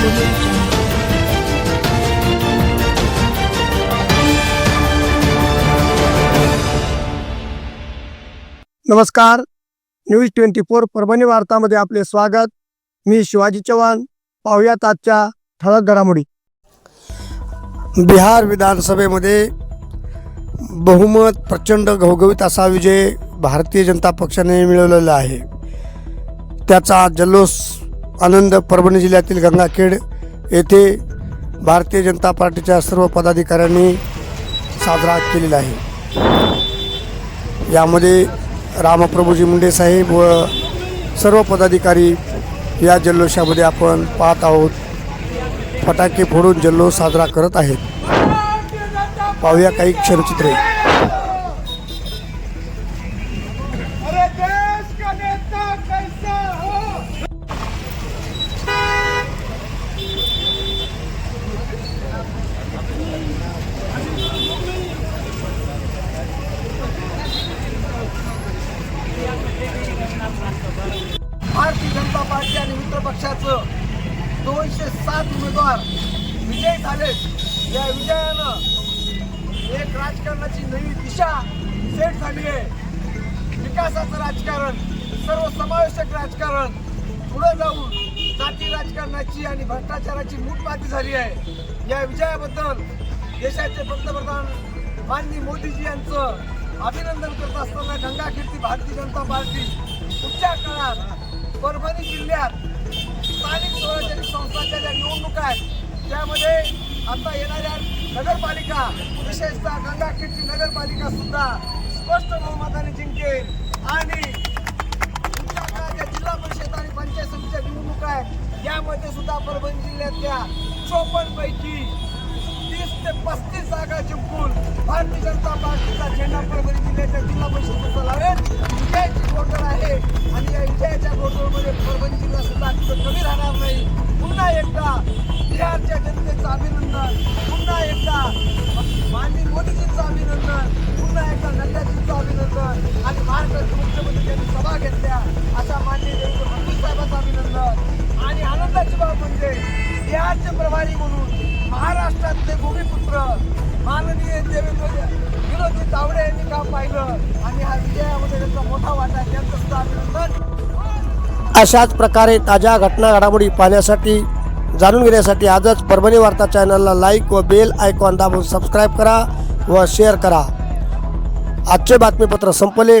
नमस्कार. News twenty four Parbhani वार्तामध्ये आपले स्वागत. मी शिवाजी चव्हाण. पाहुयात आजच्या ठळक घडामोडी. बिहार विधानसभेमध्ये बहुमत प्रचंड घवघवीत असा विजय भारतीय जनता पक्षाने मिळवलेला आहे. त्याचा जल्लोष आनंद परभणी जिल्ह्यातील गंगाखेड येथे भारतीय जनता पार्टीच्या सर्व पदाधिकाऱ्यांनी साजरा केलेला आहे. यामध्ये रामप्रभूजी मुंडे साहेब व सर्व पदाधिकारी या जल्लोषामध्ये आपण पाहत आहोत. फटाके फोडून जल्लोष साजरा करत आहेत. पाहूया काही क्षणचित्रे अरे देश का नेता कैसा हो भारतीय जनता पार्टी आणि मित्र पक्षाचं दोनशे सात उमेदवार विजय झाले. या विजयानं एक राजकारणाची नवी दिशा सेट झाली आहे. विकासाचं राजकारण सर्वसमावेशक राजकारण पुढे जाऊन जाती राजकारणाची आणि भ्रष्टाचाराची मूठपाती झाली आहे. या विजयाबद्दल देशाचे पंतप्रधान माननीय मोदीजी यांचं अभिनंदन करत असताना गंगाकीर्ती भारतीय जनता पार्टी पुढच्या काळात परभणी जिल्ह्यात स्थानिक स्वराज्य संस्थांच्या ज्या निवडणुका आहेत त्यामध्ये आता येणाऱ्या नगरपालिका विशेषतः गंगाखेडची नगरपालिका सुद्धा स्पष्ट बहुमताने जिंकेल. आणि जिल्हा परिषद आणि पंचायत समितीच्या निवडणुका आहेत यामध्ये सुद्धा परभणी जिल्ह्यातल्या चोपन्न पैकी तीस ते पस्तीस जागा जिंकून भारतीय जनता पार्टीचा झेंडा परभणी जिल्ह्याच्या जिल्हा परिषदेचा लावेल विजयाची घोषणा आहे आणि या विजयाच्या घोषणेमध्ये परभणी जिल्हा सुद्धा तिथं कमी राहणार नाही पुन्हा एकदा बिहारच्या जनतेचं अभिनंदन पुन्हा एकदा माननीय मोदीजींचं अभिनंदन पुन्हा एकदा नड्डाजींचं अभिनंदन आणि महाराष्ट्राचे मुख्यमंत्री यांनी सभा घेतल्या असा माननीय देवेंद्र फडणवीस साहेबांचं अभिनंदन आणि आनंदाची बाब म्हणजे बिहारचे प्रभारी म्हणून महाराष्ट्रातले भूमिपुत्र माननीय देवेंद्र विनोदजी तावडे यांनी काम पाहिलं आणि हा विजयामध्ये त्यांचा मोठा वाटा आहे त्यांचं सुद्धा अभिनंदन अशाच प्रकारे ताज्या घटना घडामोडी पाहण्यासाठी जाणून घेण्यासाठी आजच परभणी वार्ता चॅनलला लाईक व बेल आयकॉन दाबून सबस्क्राईब करा व शेअर करा. आजचे बातमीपत्र संपले.